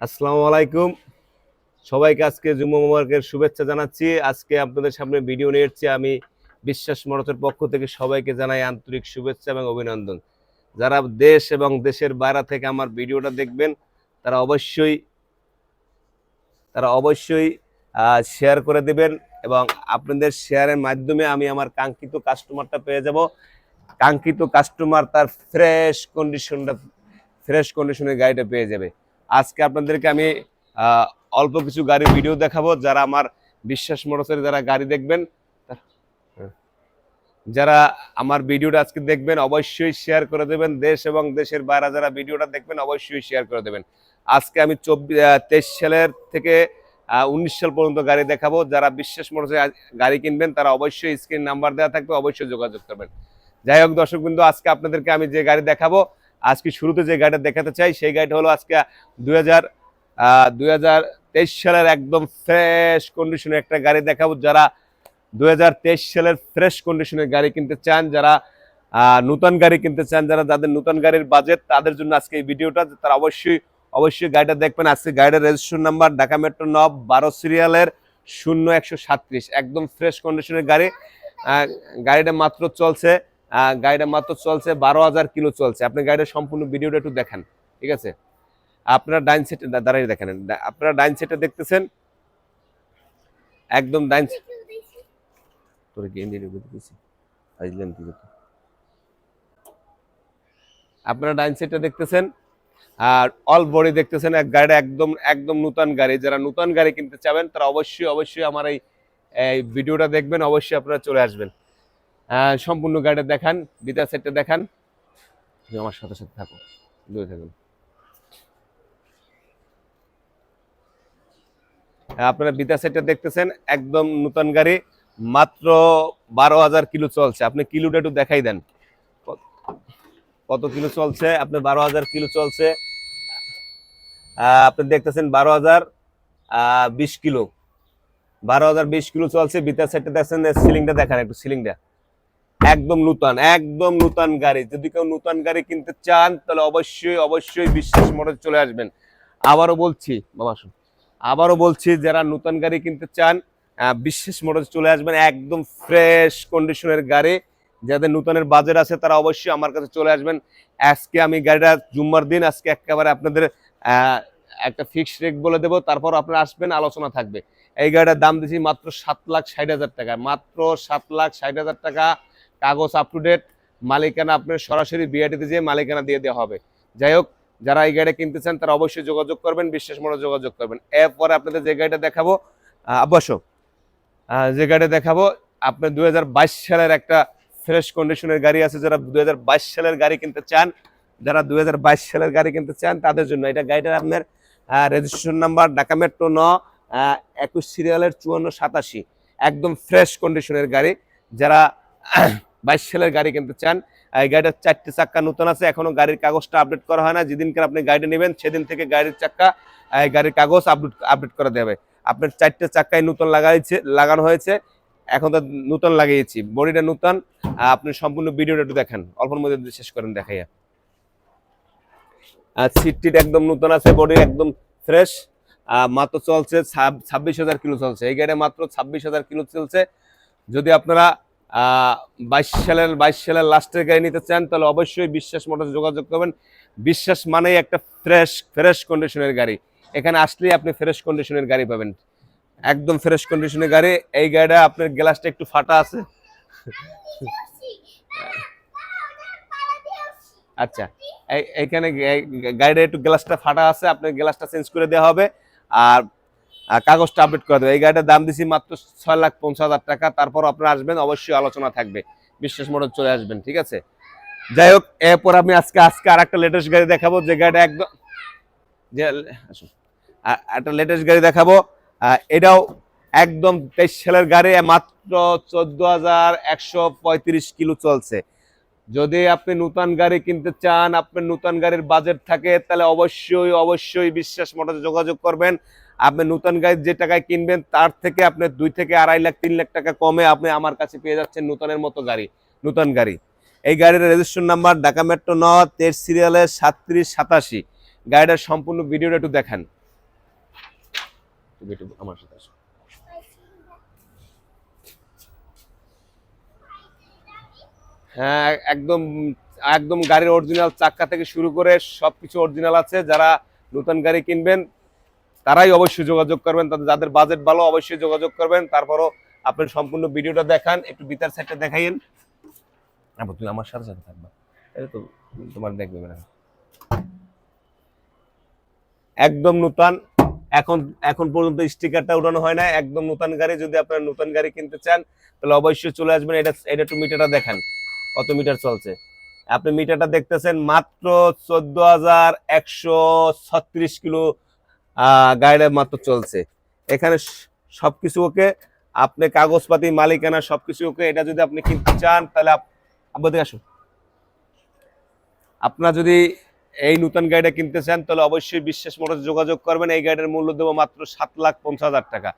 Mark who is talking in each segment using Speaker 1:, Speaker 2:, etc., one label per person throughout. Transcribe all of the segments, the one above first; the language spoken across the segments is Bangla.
Speaker 1: আসসালামু আলাইকুম। সবাইকে আজকে জুম্মা মোবারকের শুভেচ্ছা জানাচ্ছি। আজকে আপনাদের সামনে ভিডিও নিয়ে এসেছি আমি বিশ্বাস মরতের পক্ষ থেকে সবাইকে জানাই আন্তরিক শুভেচ্ছা এবং অভিনন্দন। যারা দেশ এবং দেশের বাইরে থেকে আমার ভিডিওটা দেখবেন, তারা অবশ্যই তারা অবশ্যই শেয়ার করে দেবেন এবং আপনাদের শেয়ারের মাধ্যমে আমি আমার কাঙ্ক্ষিত কাস্টমারটা পেয়ে যাব। কাঙ্ক্ষিত কাস্টমার তার ফ্রেশ কন্ডিশনটা ফ্রেশ কন্ডিশনের গাড়িটা পেয়ে যাবে। আজকে আপনাদেরকে আমি অল্প কিছু গাড়ির ভিডিও দেখাবো। যারা আমার বিশ্বাস মোটরসের যারা গাড়ি দেখবেন যারা আমার ভিডিওটা আজকে দেখবেন, অবশ্যই শেয়ার করে দেবেন। দেশ এবং দেশের বাইরে যারা ভিডিওটা দেখবেন, অবশ্যই শেয়ার করে দেবেন। আজকে আমি চব্বিশ তেইশ সালের থেকে উনিশ সাল পর্যন্ত গাড়ি দেখাবো। যারা বিশ্বাস মোটরসে গাড়ি কিনবেন, তারা অবশ্যই স্ক্রিন নাম্বার দেওয়া থাকবে, অবশ্যই যোগাযোগ করবেন। যাই হোক দর্শক বিন্দু আজকে আপনাদেরকে আমি যে গাড়ি দেখাবো আজকে শুরুতে যে গাড়িটা দেখাতে চাই, সেই গাড়িটা হলো আজকে দুই হাজার সালের একদম ফ্রেশ কন্ডিশনের একটা গাড়ি দেখাবো। যারা দুই হাজার তেইশ সালের ফ্রেশ কন্ডিশনের গাড়ি কিনতে চান, যারা নতুন গাড়ি কিনতে চান, যারা যাদের নতুন গাড়ির বাজেট তাদের জন্য আজকে এই ভিডিওটা, তারা অবশ্যই অবশ্যই গাড়িটা দেখবেন। আজকে গাড়ির রেজিস্ট্রেশন নাম্বার ঢাকা মেট্রো নব, বারো সিরিয়ালের শূন্য একশো একদম ফ্রেশ কন্ডিশনের গাড়ি। গাড়িটা মাত্র চলছে গাড়িটা মাত্র চলছে, বারো হাজার কিলো চলছে। আপনি গাড়িটা সম্পূর্ণ ভিডিওটা একটু দেখান, ঠিক আছে? আপনারা ডাইন সেটে দাঁড়িয়ে দেখেন আপনারা ডাইন সেটে দেখতেছেন? একদম ডাইন তোর গেম। আপনারা ডাইন সেটটা দেখতেছেন? আর অল বডি দেখতেছেন, এক গাড়িটা একদম একদম নতুন গাড়ি। যারা নতুন গাড়ি কিনতে চাবেন, তারা অবশ্যই অবশ্যই আমার এই ভিডিওটা দেখবেন, অবশ্যই আপনারা চলে আসবেন। সম্পূর্ণ গাড়িটা দেখান বিতা সেটটা দেখান। আমার সাথে সাথে থাকো, দূরে থাকুন। আপনারা বিতা সেটটা দেখতেছেন, একদম নতুন গাড়ি, মাত্র বারো হাজার কিলো চলছে। আপনি কিলোটা একটু দেখাই দেন। কত- কিলো চলছে? আপনি বারো হাজার কিলো চলছে। আপনি দেখতেছেন বারো হাজার বিশ কিলো। বারো হাজার, বিশ কিলো চলছে। বিতা সেটটা দেখছেন সিলিংটা দেখান, একটু সিলিংটা একদম নূতন একদম নূতন গাড়ি। যদি কেউ নূতন গাড়ি কিনতে চান, তাহলে অবশ্যই অবশ্যই বিশ্বাস মোটর চলে আসবেন। আবারও বলছি, বাবা আসুন। আবারও বলছি, যারা নতুন গাড়ি কিনতে চান বিশ্বাস মোটর চলে আসবেন, একদম ফ্রেশ কন্ডিশনের গাড়ি। যাদের নতুনের বাজেট আছে, তারা অবশ্যই আমার কাছে চলে আসবেন। আজকে আমি গাড়িটা জুম্মার দিন, আজকে একেবারে আপনাদের একটা ফিক্সড রেট বলে দেবো। তারপর আপনারা আসবেন, আলোচনা থাকবে। এই গাড়িটার দাম দিচ্ছি মাত্র সাত লাখ ষাট হাজার টাকা। মাত্র সাত লাখ ষাট হাজার টাকা। কাগজ আপ টু ডেট মালিকানা আপনার সরাসরি বিআইটিতে যেয়ে মালিকানা দিয়ে দেওয়া হবে। যাই হোক, যারা এই গাড়িটা কিনতে চান, তারা অবশ্যই যোগাযোগ করবেন বিশ্বাস মনে যোগাযোগ করবেন। এরপরে আপনাদের যে গাড়িটা দেখাবো অবশ্য যে গাড়িটা দেখাবো, আপনার দু হাজার বাইশ সালের একটা ফ্রেশ কন্ডিশনের গাড়ি আছে। যারা দু হাজার বাইশ সালের গাড়ি কিনতে চান, যারা দু হাজার বাইশ সালের গাড়ি কিনতে চান, তাদের জন্য এটা গাড়িটা আপনার রেজিস্ট্রেশন নাম্বার ঢাকা মেট্রো ন একুশ সিরিয়ালের চুয়ান্ন সাতাশি। একদম ফ্রেশ কন্ডিশনের গাড়ি। যারা বাইশ সালের গাড়ি কিনতে চান। এই গাড়িটার চারটে চাক্কা নতুন আছে। এখনও গাড়ির কাগজটা আপডেট করা হয় না। যেদিনকে আপনি গাড়িটা নেবেন, সেদিন থেকে গাড়ির চাক্কা এই গাড়ির কাগজ আপডেট আপডেট করে দেবে আপনার চারটে চাক্কায় নতুন লাগাইছে, লাগানো হয়েছে। এখন তো নতুন লাগিয়েছি। বডিটা নতুন। আপনি সম্পূর্ণ ভিডিওটা একটু দেখেন। অল্পের মধ্যে শেষ করেন দেখাইয়া। সিটটিটা একদম নতুন আছে। বডি একদম ফ্রেশ মাত্র চলছে ছাব্বিশ হাজার কিলো চলছে। এই গাড়ি মাত্র ছাব্বিশ হাজার কিলো চলছে। যদি আপনারা বাইশ সালের বাইশ সালের লাস্টের গাড়ি নিতে চান, তাহলে অবশ্যই বিশ্বাস মোটর যোগাযোগ করবেন। বিশ্বাস মানেই একটা ফ্রেশ ফ্রেশ কন্ডিশনের গাড়ি। এখানে আসলেই আপনি ফ্রেশ কন্ডিশনের গাড়ি পাবেন। একদম ফ্রেশ কন্ডিশনের গাড়ি। এই গাড়িটা আপনার গ্লাসটা একটু ফাটা আছে। আচ্ছা এই- এইখানে গাড়িটা একটু গ্লাসটা ফাটা আছে, আপনার গ্লাসটা চেঞ্জ করে দেওয়া হবে। আর কাগজটা আপডেট করে দেবে। এই গাড়িটার দাম দিছি মাত্র ছয় লাখ পঞ্চাশ হাজার টাকা। তারপর আপনারা আসবেন, অবশ্যই আলোচনা থাকবে। বিশ্বাস মোটর চলে আসবেন, ঠিক আছে? যাই হোক, এরপর আমি আজকে আজকে আর একটা লেটেস্ট গাড়ি দেখাবো, যে গাড়িটা একদম যে একটা লেটেস্ট গাড়ি দেখাবো। এটাও একদম তেইশ সালের গাড়ি, মাত্র চোদ্দ হাজার একশো পঁয়ত্রিশ কিলো চলছে। যদি আপনি নতুন গাড়ি কিনতে চান, আপনার নতুন গাড়ির বাজেট থাকে, তাহলে অবশ্যই অবশ্যই বিশ্বাস মোটরে যোগাযোগ করবেন। আপনি নতুন গাড়ি যে টাকায় কিনবেন, তার থেকে আপনি দুই থেকে আড়াই লাখ, তিন লাখ টাকা কমে আপনি আমার কাছে পেয়ে যাচ্ছেন নতুনের মতো গাড়ি, নতুন গাড়ি। এই গাড়ির রেজিস্ট্রেশন নাম্বার ঢাকা মেট্রো ন তেইশ সিরিয়ালের সাতত্রিশ সাতাশি। গাড়িটার সম্পূর্ণ ভিডিওটা একটু দেখান। আমার সাথে হ্যাঁ একদম একদম গাড়ির অরিজিনাল চাক্কা থেকে শুরু করে সবকিছু অরিজিনাল আছে। যারা নতুন গাড়ি কিনবেন তারাই অবশ্যই যোগাযোগ করবেন, তাদের যাদের বাজেট ভালো অবশ্যই যোগাযোগ করবেন। তারপরও আপনি সম্পূর্ণ ভিডিওটা দেখান, একটু ভিতর সাইডটা দেখাইন আবার তুমি আমার সাথে সাথে থাকবা তাহলে তো তোমার দেখবে না। একদম নতুন, এখন এখন পর্যন্ত স্টিকারটা উঠানো হয় না একদম নতুন গাড়ি, যদি আপনারা নতুন গাড়ি কিনতে চান, তাহলে অবশ্যই চলে আসবেন। এটা এটা একটু মিটারটা দেখান। কত মিটার চলছে? আপনি মিটারটা দেখতেছেন মাত্র চোদ্দ হাজার একশো ছত্রিশ কিলো গাড়িটা মাত্র চলছে। এখানে সবকিছু ওকে, আপনি কাগজপাতি, মালিকানা সবকিছু ওকে, এটা যদি আপনি কিনতে চান, তাহলে আপ- আপনাদের আসুন। আপনার যদি এই নতুন গাড়িটা কিনতে চান, তাহলে অবশ্যই বিশ্বাস মোটর যোগাযোগ করবেন। এই গাড়ির মূল্য দেবো মাত্র সাত লাখ পঞ্চাশ হাজার টাকা।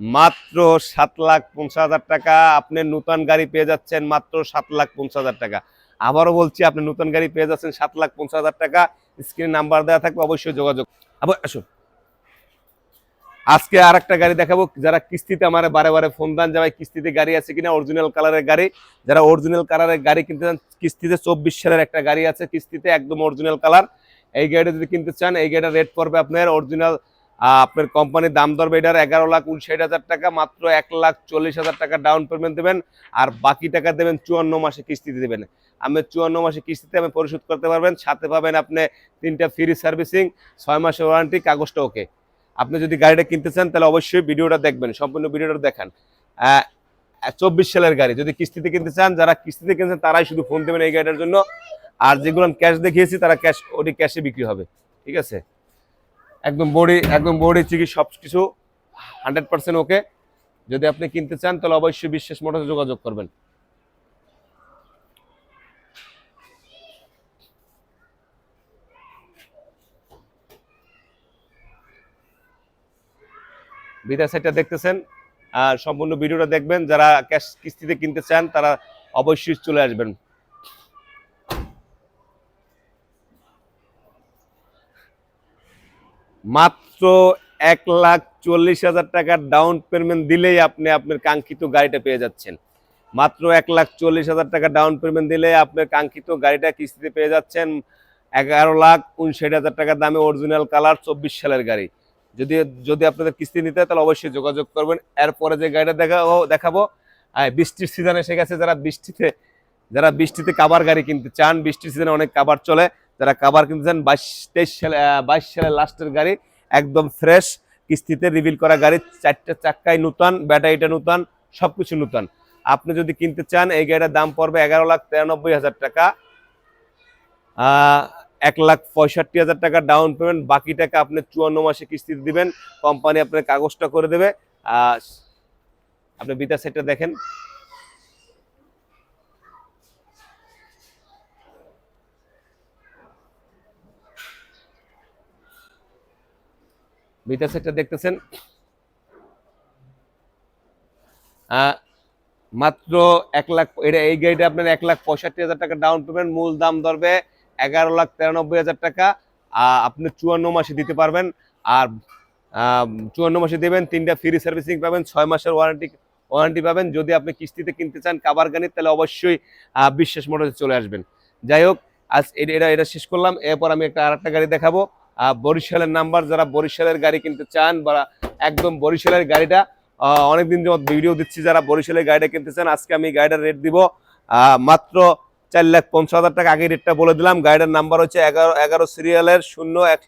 Speaker 1: মাত্র সাত লাখ পঞ্চাশ হাজার টাকা আপনি নতুন গাড়ি পেয়ে যাচ্ছেন মাত্র সাত লাখ পঞ্চাশ হাজার টাকা। আবারও বলছি, আপনি নতুন গাড়ি পেয়ে যাচ্ছেন সাত লাখ পঞ্চাশ হাজার টাকা। স্ক্রিনে নাম্বার দেওয়া থাকবে, অবশ্যই যোগাযোগ আবার আসুন। আজকে আর একটা গাড়ি দেখাবো। যারা কিস্তিতে আমার বারে বারে ফোন দেন যে ভাই, কিস্তিতে গাড়ি আছে কিনা অরিজিনাল কালারের গাড়ি। যারা অরিজিনাল কালারের গাড়ি কিনতে চান, কিস্তিতে চব্বিশ সালের একটা গাড়ি আছে, কিস্তিতে একদম অরিজিনাল কালার এই গাড়িটা যদি কিনতে চান, এই গাড়িটা রেট পড়বে আপনার অরিজিনাল আপনার কোম্পানির দাম ধরবে এটার এগারো লাখ উনষাট হাজার টাকা, মাত্র এক লাখ চল্লিশ হাজার টাকা ডাউন পেমেন্ট দেবেন। আর বাকি টাকা দেবেন চুয়ান্ন মাসে কিস্তিতে দেবেন। আমি চুয়ান্ন মাসে কিস্তিতে আমি পরিশোধ করতে পারবেন। সাথে পাবেন আপনি তিনটা ফ্রি সার্ভিসিং ছয় মাসের ওয়ারেন্টি কাগজটা ওকে আপনি যদি গাড়িটা কিনতে চান, তাহলে অবশ্যই ভিডিওটা দেখবেন, সম্পূর্ণ ভিডিওটা দেখান। চব্বিশ সালের গাড়ি, যদি কিস্তিতে কিনতে চান, যারা কিস্তিতে কিনছেন, তারাই শুধু ফোন দেবেন এই গাড়িটার জন্য। আর যেগুলো ক্যাশ দেখিয়েছি, তারা ক্যাশ ওটি ক্যাশে বিক্রি হবে, ঠিক আছে? একদম বডি একদম বডি চিকিৎসা সব কিছু হান্ড্রেড পার্সেন্ট ওকে যদি আপনি কিনতে চান, তাহলে অবশ্যই বিশ্বাস মোটরে যোগাযোগ করবেন। বিদায় সাইটটা দেখতেছেন। আর সম্পূর্ণ ভিডিওটা দেখবেন। যারা ক্যাশ কিস্তিতে কিনতে চান, তারা অবশ্যই চলে আসবেন। মাত্র এক লাখ চল্লিশ হাজার টাকার ডাউন পেমেন্ট দিলেই আপনি আপনার কাঙ্ক্ষিত গাড়িটা পেয়ে যাচ্ছেন। মাত্র এক লাখ চল্লিশ হাজার টাকা ডাউন পেমেন্ট দিলে আপনার কাঙ্ক্ষিত গাড়িটা কিস্তিতে পেয়ে যাচ্ছেন। এগারো লাখ উনষাট হাজার টাকার দামে অরিজিনাল কালার চব্বিশ সালের গাড়ি। যদি যদি আপনাদের কিস্তি নিতে হয়, তাহলে অবশ্যই যোগাযোগ করবেন। এরপরে যে গাড়িটা দেখাবো দেখাবো বৃষ্টির সিজন এসে গেছে, যারা বৃষ্টিতে যারা বৃষ্টিতে কাবার গাড়ি কিনতে চান, বৃষ্টির সিজনে অনেক কাবার চলে, যারা কাবার কিনতে চান, বাইশ, তেইশ সালে বাইশ সালের লাস্টের গাড়ি, একদম ফ্রেশ কিস্তিতে রিভিল করা গাড়ি, চারটে চাক্কায় নূতন ব্যাটারিটা নূতন, সবকিছু নূতন। আপনি যদি কিনতে চান, এই গাড়িটার দাম পড়বে এগারো লাখ তিরানব্বই হাজার টাকা। এক লাখ পঁয়ষট্টি হাজার টাকা ডাউন পেমেন্ট বাকি টাকা আপনি চুয়ান্ন মাসে কিস্তিতে দিবেন কোম্পানি আপনার কাগজটা করে দেবে। আপনি বিতা সেটটা দেখেন। বিতা সেটটা দেখতেছেন। মাত্র এক লাখ এই গাড়িটা আপনার এক লাখ পঁয়ষট্টি হাজার টাকা ডাউন পেমেন্ট মূল দাম ধরবে এগারো লাখ তিরানব্বই হাজার টাকা আপনি চুয়ান্ন মাসে দিতে পারবেন। আর চুয়ান্ন মাসে দেবেন, তিনটা ফ্রি সার্ভিসিং পাবেন, ছয় মাসের ওয়ারেন্টি ওয়ারেন্টি পাবেন। যদি আপনি কিস্তিতে কিনতে চান কাবার গাড়ি তাহলে অবশ্যই বিশ্বাস মোটরে চলে আসবেন। যাই হোক, আজ এটা এটা শেষ করলাম। এরপর আমি একটা আর একটা গাড়ি দেখাবো। বরিশালের নাম্বার যারা বরিশালের গাড়ি কিনতে চান বা একদম বরিশালের গাড়িটা অনেকদিন যাবত ভিডিও দিচ্ছি, যারা বরিশালের গাড়িটা কিনতে চান, আজকে আমি গাড়িটার রেট দিব মাত্র চার লাখ পঞ্চাশ হাজার টাকা। আগে রেটটা বলে দিলাম। গাড়িটার নাম্বার হচ্ছে এগারো এগারো সিরিয়ালের শূন্য এক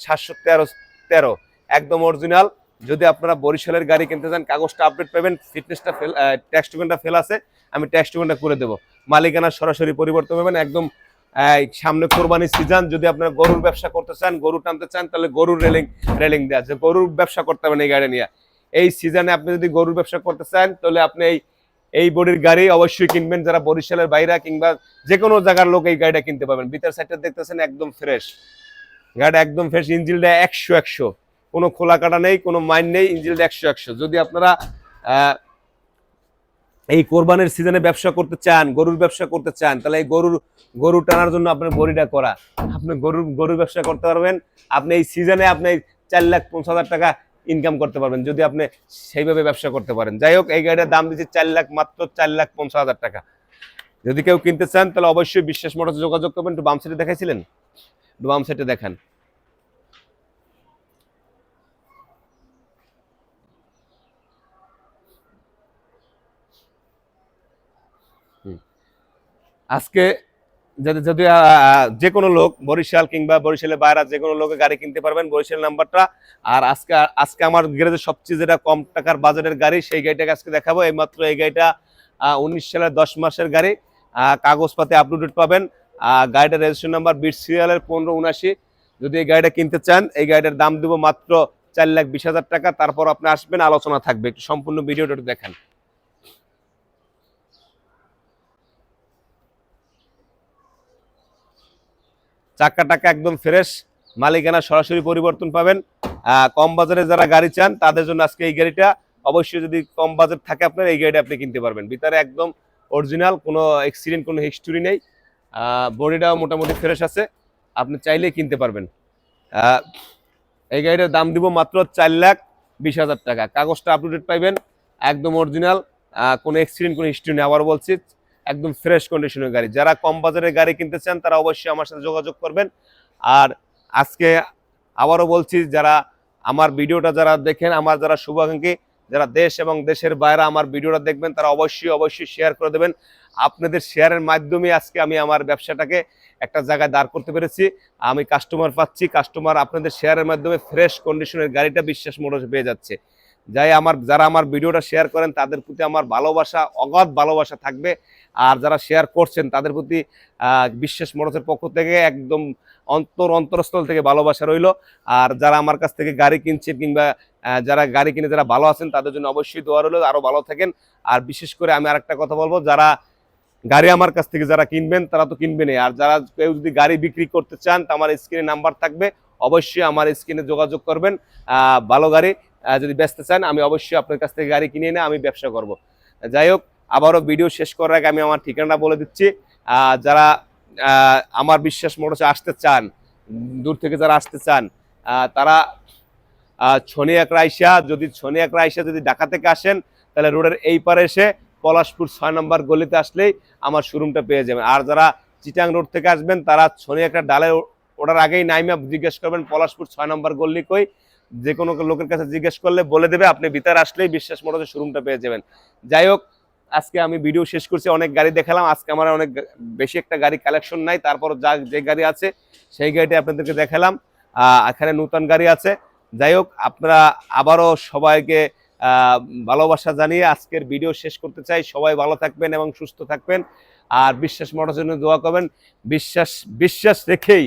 Speaker 1: সাতশো তেরো তেরো। একদম অরিজিনাল যদি আপনারা বরিশালের গাড়ি কিনতে চান, কাগজটা আপডেট পাবেন ফিটনেসটা ফেল ট্যাক্স টোকেনটা ফেল আছে, আমি ট্যাক্স টোকেনটা করে দেবো। মালিকানা সরাসরি পরিবর্তন পাবেন একদম সামনে কোরবানির সিজন যদি আপনারা গরুর ব্যবসা করতে চান, গরু টানতে চান, তাহলে গরুর রেলিং রেলিং দেওয়া আছে। গরুর ব্যবসা করতে পারেন এই গাড়ি নিয়ে। এই সিজনে আপনি যদি গরুর ব্যবসা করতে চান, তাহলে আপনি এই এই বডির গাড়ি অবশ্যই কিনবেন, যারা বরিশালের বাইরা কিংবা যে কোনো জায়গার লোক এই গাড়িটা কিনতে পারবেন। ভিতর সাইডটা দেখতেছেন একদম ফ্রেশ গাড়িটা একদম ফ্রেশ ইঞ্জিনটা একশো একশো। কোনো খোলা কাটা নেই, কোনো মাইন নেই ইঞ্জিনটা একশো একশো। যদি আপনারা এই কোরবানের সিজনে ব্যবসা করতে চান, গরুর ব্যবসা করতে চান, তাহলে এই গরুর, গরু টানার জন্য আপনার বডিটা করা। আপনি গরুর গরুর ব্যবসা করতে পারবেন। আপনি এই সিজনে আপনি চার লাখ পঞ্চাশ হাজার টাকা ইনকাম করতে পারবেন, যদি আপনি সেইভাবে ব্যবসা করতে পারেন। যাই হোক, এই গাড়িটার দাম দিচ্ছি চার লাখ, মাত্র চার লাখ পঞ্চাশ হাজার টাকা। যদি কেউ কিনতে চান, তাহলে অবশ্যই বিশ্বাস মোটরসে যোগাযোগ করবেন। একটু বাম সাইডে দেখাইছিলেন? একটু বাম সাইডে দেখান। আজকে যদি যে কোনো লোক বরিশাল কিংবা বরিশালের বাইরে যে কোনো লোকে গাড়ি কিনতে পারবেন বরিশাল নাম্বারটা। আর আজকে আজকে আমার গ্যারেজে সবচেয়ে যেটা কম টাকার বাজারের গাড়ি সেই গাড়িটাকে আজকে দেখাবো। এইমাত্র এই গাড়িটা উনিশ সালের দশ মাসের গাড়ি। কাগজপাতি আপডেট পাবেন। আহ, গাড়িটার রেজিস্ট্রেশন নাম্বার বিশ সিরিয়ালের পনেরো উনাশি। যদি এই গাড়িটা কিনতে চান এই গাড়িটার দাম দেবো মাত্র চার লাখ বিশ হাজার টাকা। তারপর আপনি আসবেন আলোচনা থাকবে। একটু সম্পূর্ণ ভিডিওটা দেখেন। চাকা টাকা একদম ফ্রেশ মালিকানা সরাসরি পরিবর্তন পাবেন। কম বাজারে যারা গাড়ি চান, তাদের জন্য আজকে এই গাড়িটা, অবশ্যই যদি কম বাজেট থাকে আপনার, এই গাড়িটা আপনি কিনতে পারবেন। ভিতরে একদম অরিজিনাল কোনো এক্সিডেন্ট কোনো হিস্টোরি নেই। বডিটাও মোটামুটি ফ্রেশ আছে। আপনি চাইলেই কিনতে পারবেন। এই গাড়িটার দাম দিব মাত্র চার লাখ বিশ হাজার টাকা। কাগজটা আপডেট পাইবেন, একদম অরিজিনাল কোনো এক্সিডেন্ট কোনো হিস্ট্রি নেই। আবার বলছি একদম ফ্রেশ কন্ডিশনের গাড়ি। যারা কম বাজারের গাড়ি কিনতে চান, তারা অবশ্যই আমার সাথে যোগাযোগ করবেন। আর আজকে আবারও বলছি, যারা আমার ভিডিওটা যারা দেখেন, আমার যারা শুভাকাঙ্ক্ষী, যারা দেশ এবং দেশের বাইরে আমার ভিডিওটা দেখবেন, তারা অবশ্যই অবশ্যই শেয়ার করে দেবেন। আপনাদের শেয়ারের মাধ্যমে আজকে আমি আমার ব্যবসাটাকে একটা জায়গায় দাঁড় করতে পেরেছি। আমি কাস্টমার পাচ্ছি কাস্টমার আপনাদের শেয়ারের মাধ্যমে ফ্রেশ কন্ডিশনের গাড়িটা বিশ্বাস মোটরস পেয়ে যাচ্ছে। যাই আমার, যারা আমার ভিডিওটা শেয়ার করেন, তাদের প্রতি আমার ভালোবাসা, অগাধ ভালোবাসা থাকবে। আর যারা শেয়ার করছেন, তাদের প্রতি বিশ্বাস মোটরসের পক্ষ থেকে একদম অন্তর অন্তরস্থল থেকে ভালোবাসা রইল। আর যারা আমার কাছ থেকে গাড়ি কিনছে কিংবা যারা গাড়ি কিনে যারা ভালো আছেন, তাদের জন্য অবশ্যই দোয়া রইল আরও ভালো থাকেন। আর বিশেষ করে আমি আরেকটা কথা বলব, যারা গাড়ি আমার কাছ থেকে যারা কিনবেন, তারা তো কিনবেনই আর যারা কেউ যদি গাড়ি বিক্রি করতে চান, তা আমার স্ক্রিনে নাম্বার থাকবে, অবশ্যই আমার স্ক্রিনে যোগাযোগ করবেন। ভালো গাড়ি যদি বেচতে চান, আমি অবশ্যই আপনার কাছ থেকে গাড়ি কিনে এনে আমি ব্যবসা করব। যাই হোক আবারও ভিডিও শেষ করার আগে আমি আমার ঠিকানাটা বলে দিচ্ছি। যারা আমার বিশ্বাস মোটরসে আসতে চান, দূর থেকে যারা আসতে চান তারা ছনি এক রাইসা, যদি ছনি এক রাইসা যদি ঢাকা থেকে আসেন, তাহলে রোডের এই পারে এসে পলাশপুর ছয় নম্বর গলিতে আসলেই আমার শোরুমটা পেয়ে যাবেন। আর যারা চিটাং রোড থেকে আসবেন, তারা ছনি একটা ডালে ও- ওঠার আগেই নাইমা জিজ্ঞেস করবেন, পলাশপুর ছয় নম্বর গল্লি কই? যে কোনো লোকের কাছে জিজ্ঞেস করলে বলে দেবে, আপনি ভিতরে আসলেই বিশ্বাস মোটরের শোরুমটা পেয়ে যাবেন। যাই হোক আজকে আমি ভিডিও শেষ করছি, অনেক গাড়ি দেখালাম, আজকে আমার অনেক বেশি একটা গাড়ি কালেকশন নাই তারপর যা যে গাড়ি আছে, সেই গাড়িটা আপনাদেরকে দেখালাম। এখানে নতুন গাড়ি আছে। যাই হোক, আপনারা আবারও সবাইকে ভালোবাসা জানিয়ে আজকের ভিডিও শেষ করতে চাই। সবাই ভালো থাকবেন এবং সুস্থ থাকবেন। আর বিশ্বাস মোটর জন্য দোয়া করবেন। বিশ্বাস বিশ্বাস রেখেই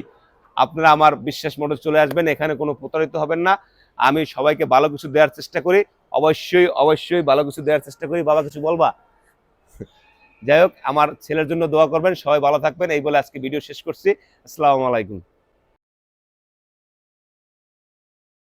Speaker 1: আপনারা আমার বিশ্বাস মোটর চলে আসবেন, এখানে কোনো প্রতারিত হবেন না। আমি সবাইকে ভালো কিছু দেওয়ার চেষ্টা করি। অবশ্যই অবশ্যই ভালো কিছু দেওয়ার চেষ্টা করি। বাবা কিছু বলবা? যাই হোক, আমার ছেলের জন্য দোয়া করবেন, সবাই ভালো থাকবেন, এই বলে আজকে ভিডিও শেষ করছি। আসসালামু আলাইকুম।